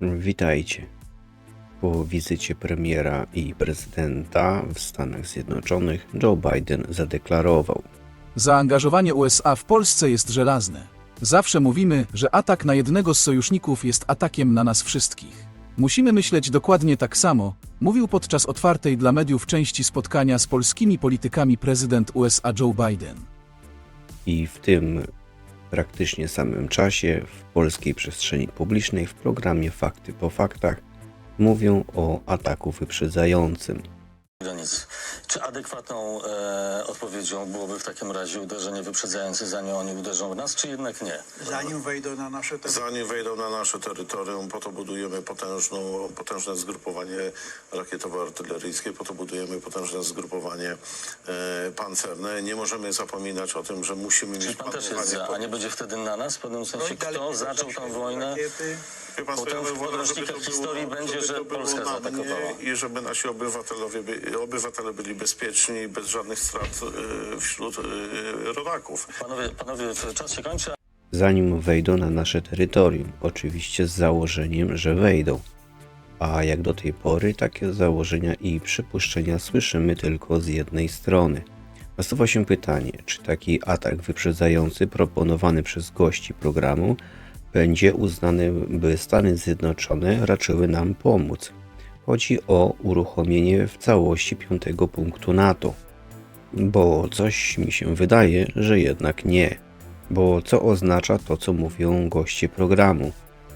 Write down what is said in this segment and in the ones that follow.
Witajcie. Po wizycie premiera i prezydenta w Stanach Zjednoczonych Joe Biden zadeklarował, Zaangażowanie USA w Polsce jest żelazne. Zawsze mówimy, że atak na jednego z sojuszników jest atakiem na nas wszystkich. Musimy myśleć dokładnie tak samo, mówił podczas otwartej dla mediów części spotkania z polskimi politykami prezydent USA Joe Biden. i w tym praktycznie samym czasie w polskiej przestrzeni publicznej w programie Fakty po faktach mówią o ataku wyprzedzającym. Czy adekwatną e, odpowiedzią byłoby w takim razie uderzenie wyprzedzające, zanim oni uderzą w nas, czy jednak nie? Zanim wejdą na nasze terytorium. Zanim wejdą na nasze terytorium, po to budujemy potężną, potężne zgrupowanie rakietowo-artyleryjskie, po to budujemy potężne zgrupowanie e, pancerne. Nie możemy zapominać o tym, że musimy Czyli mieć pan też jest za, a nie będzie wtedy na nas w pewnym sensie, dalej kto zaczął są wojnę? rakiety. Wie pan, Potem w podręcznikach historii było- będzie, że Polska zaatakowała. I żeby nasi obywatele, by, obywatele byli bezpieczni, bez żadnych strat e, wśród e, rodaków. Panowie, panowie, czas się kończy, Zanim wejdą na nasze terytorium, oczywiście z założeniem, że wejdą. A jak do tej pory, takie założenia i przypuszczenia słyszymy tylko z jednej strony. Nasuwa się pytanie, czy taki atak wyprzedzający proponowany przez gości programu będzie uznany, by Stany Zjednoczone raczyły nam pomóc. Chodzi o uruchomienie w całości piątego punktu NATO. Bo coś mi się wydaje, że jednak nie. Bo co oznacza to, co mówią goście programu?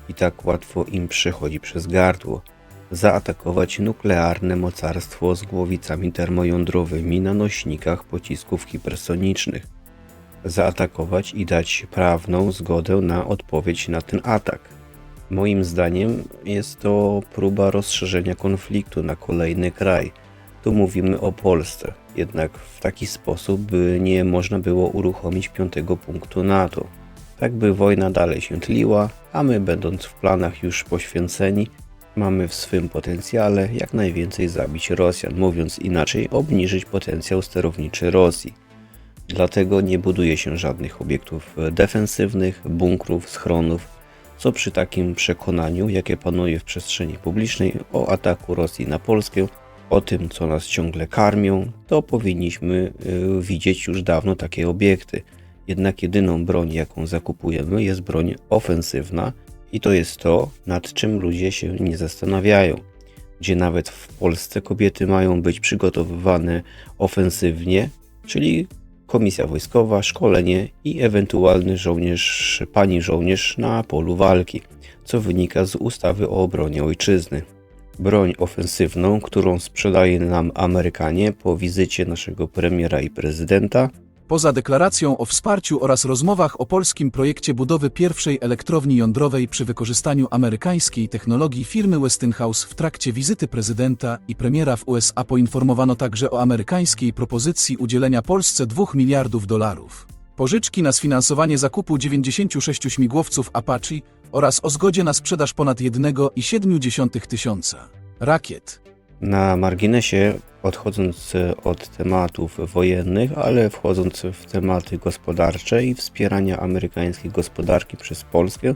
I tak łatwo im przechodzi przez gardło. Zaatakować nuklearne mocarstwo z głowicami termojądrowymi na nośnikach pocisków hipersonicznych. Zaatakować i dać prawną zgodę na odpowiedź na ten atak. Moim zdaniem jest to próba rozszerzenia konfliktu na kolejny kraj. Tu mówimy o Polsce, jednak w taki sposób, by nie można było uruchomić piątego punktu NATO. Tak by wojna dalej się tliła, a my, będąc w planach już poświęceni, mamy w swym potencjale jak najwięcej zabić Rosjan, mówiąc inaczej, obniżyć potencjał sterowniczy Rosji. Dlatego nie buduje się żadnych obiektów defensywnych, bunkrów, schronów, co przy takim przekonaniu, jakie panuje w przestrzeni publicznej o ataku Rosji na Polskę, o tym, co nas ciągle karmią, to powinniśmy y, widzieć już dawno takie obiekty. Jednak jedyną broń, jaką zakupujemy, jest broń ofensywna i to jest to, nad czym ludzie się nie zastanawiają. Gdzie nawet w Polsce kobiety mają być przygotowywane ofensywnie, czyli komisja wojskowa, szkolenie i ewentualny żołnierz, pani żołnierz na polu walki, co wynika z ustawy o obronie ojczyzny. Broń ofensywną, którą sprzedaje nam Amerykanie po wizycie naszego premiera i prezydenta, Poza deklaracją o wsparciu oraz rozmowach o polskim projekcie budowy pierwszej elektrowni jądrowej przy wykorzystaniu amerykańskiej technologii firmy Westinghouse w trakcie wizyty prezydenta i premiera w USA poinformowano także o amerykańskiej propozycji udzielenia Polsce 2 miliardów dolarów. Pożyczki na sfinansowanie zakupu 96 śmigłowców Apache oraz o zgodzie na sprzedaż ponad 1,7 tysiąca rakiet. Na marginesie, odchodząc od tematów wojennych, ale wchodząc w tematy gospodarcze i wspierania amerykańskiej gospodarki przez Polskę,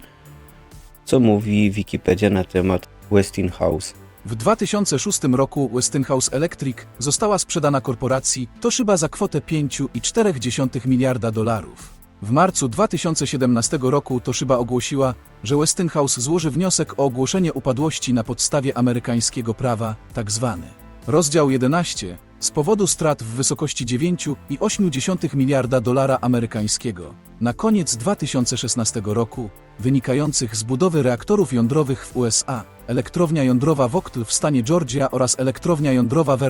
co mówi Wikipedia na temat Westinghouse. W 2006 roku Westinghouse Electric została sprzedana korporacji Toshiba za kwotę 5,4 miliarda dolarów. W marcu 2017 roku Toshiba ogłosiła, że Westinghouse złoży wniosek o ogłoszenie upadłości na podstawie amerykańskiego prawa, tzw. rozdział 11, z powodu strat w wysokości 9,8 miliarda dolara amerykańskiego. Na koniec 2016 roku, wynikających z budowy reaktorów jądrowych w USA, elektrownia jądrowa w Octal w stanie Georgia oraz elektrownia jądrowa w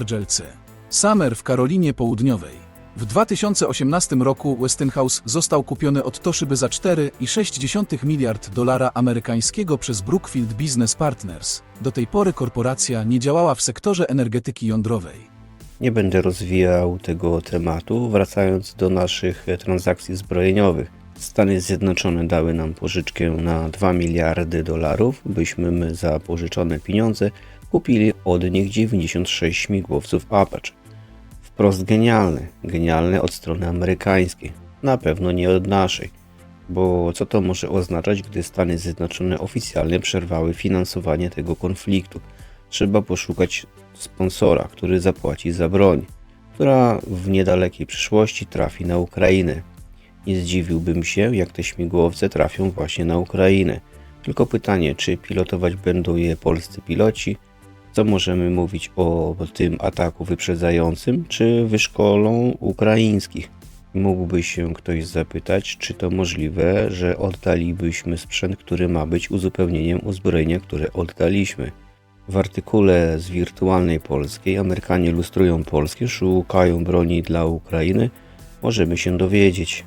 Summer w Karolinie Południowej. W 2018 roku Westinghouse został kupiony od Toshiby za 4,6 miliard dolara amerykańskiego przez Brookfield Business Partners. Do tej pory korporacja nie działała w sektorze energetyki jądrowej. Nie będę rozwijał tego tematu, wracając do naszych transakcji zbrojeniowych. Stany Zjednoczone dały nam pożyczkę na 2 miliardy dolarów, byśmy my za pożyczone pieniądze kupili od nich 96 śmigłowców Apache. Wprost genialne, genialne od strony amerykańskiej, na pewno nie od naszej. Bo co to może oznaczać, gdy Stany Zjednoczone oficjalnie przerwały finansowanie tego konfliktu? Trzeba poszukać sponsora, który zapłaci za broń, która w niedalekiej przyszłości trafi na Ukrainę. Nie zdziwiłbym się, jak te śmigłowce trafią właśnie na Ukrainę. Tylko pytanie, czy pilotować będą je polscy piloci? Co możemy mówić o tym ataku wyprzedzającym, czy wyszkolą ukraińskich? Mógłby się ktoś zapytać, czy to możliwe, że oddalibyśmy sprzęt, który ma być uzupełnieniem uzbrojenia, które oddaliśmy. W artykule z Wirtualnej Polskiej Amerykanie lustrują Polskę, szukają broni dla Ukrainy. Możemy się dowiedzieć.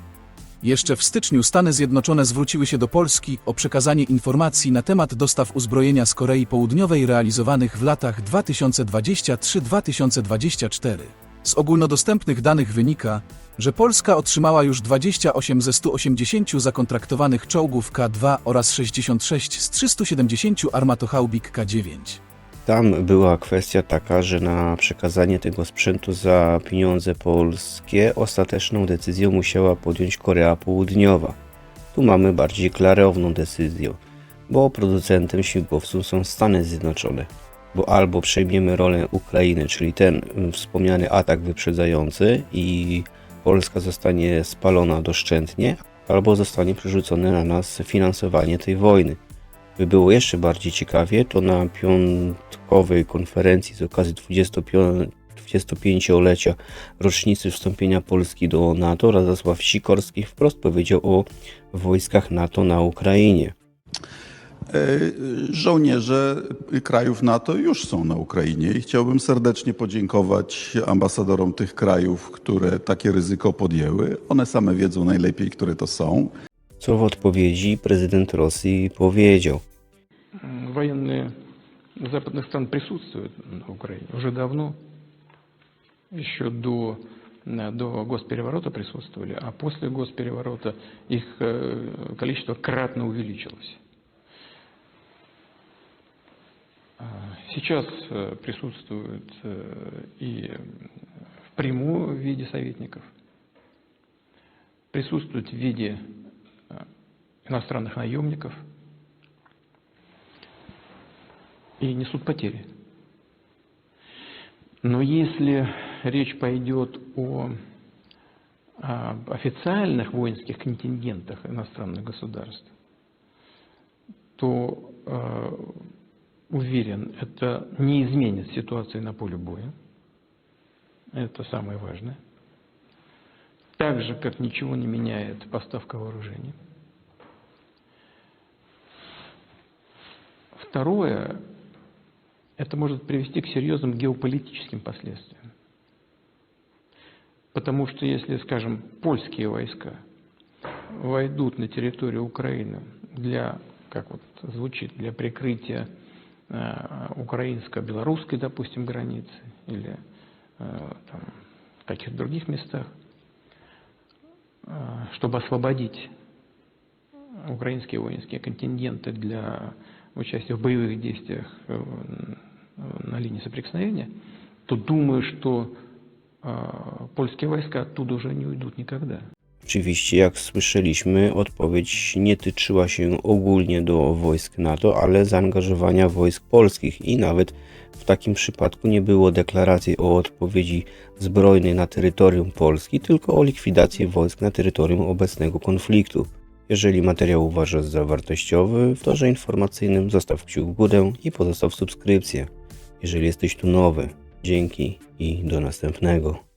Jeszcze w styczniu Stany Zjednoczone zwróciły się do Polski o przekazanie informacji na temat dostaw uzbrojenia z Korei Południowej realizowanych w latach 2023-2024. Z ogólnodostępnych danych wynika, że Polska otrzymała już 28 ze 180 zakontraktowanych czołgów K2 oraz 66 z 370 armatochaubik K9. Tam była kwestia taka, że na przekazanie tego sprzętu za pieniądze polskie ostateczną decyzję musiała podjąć Korea Południowa. Tu mamy bardziej klarowną decyzję, bo producentem śmigłowców są Stany Zjednoczone. Bo albo przejmiemy rolę Ukrainy, czyli ten mm, wspomniany atak wyprzedzający i Polska zostanie spalona doszczętnie, albo zostanie przerzucone na nas finansowanie tej wojny. By było jeszcze bardziej ciekawie, to na piątkowej konferencji z okazji 25 25-lecia rocznicy wstąpienia Polski do NATO Radosław Sikorski wprost powiedział o wojskach NATO na Ukrainie. E, Żołnierze krajów NATO już są na Ukrainie i chciałbym serdecznie podziękować ambasadorom tych krajów, które takie ryzyko podjęły. One same wiedzą najlepiej, które to są. Co w odpowiedzi prezydent Rosji powiedział. Военные западных стран присутствуют на Украине уже давно. Еще до, до госпереворота присутствовали, а после госпереворота их количество кратно увеличилось. Сейчас присутствуют и в прямом виде советников, присутствуют в виде иностранных наемников – и несут потери. Но если речь пойдет о, об официальных воинских контингентах иностранных государств, то э, уверен, это не изменит ситуации на поле боя. Это самое важное. Так же, как ничего не меняет поставка вооружений. Второе, это может привести к серьезным геополитическим последствиям. Потому что если, скажем, польские войска войдут на территорию Украины для, как вот звучит, для прикрытия э, украинско-белорусской, допустим, границы или э, там, в каких-то других местах, э, чтобы освободить украинские воинские контингенты для участия в боевых действиях э, на линии соприкосновения, то думаю, что э, польские войска оттуда уже не уйдут никогда. Oczywiście, jak słyszeliśmy, odpowiedź nie tyczyła się ogólnie do wojsk NATO, ale zaangażowania wojsk polskich i nawet w takim przypadku nie było deklaracji o odpowiedzi zbrojnej na terytorium Polski, tylko o likwidacji wojsk na terytorium obecnego konfliktu. Jeżeli materiał uważasz za wartościowy, w torze informacyjnym zostaw kciuk w górę i pozostaw subskrypcję. Jeżeli jesteś tu nowy, dzięki i do następnego.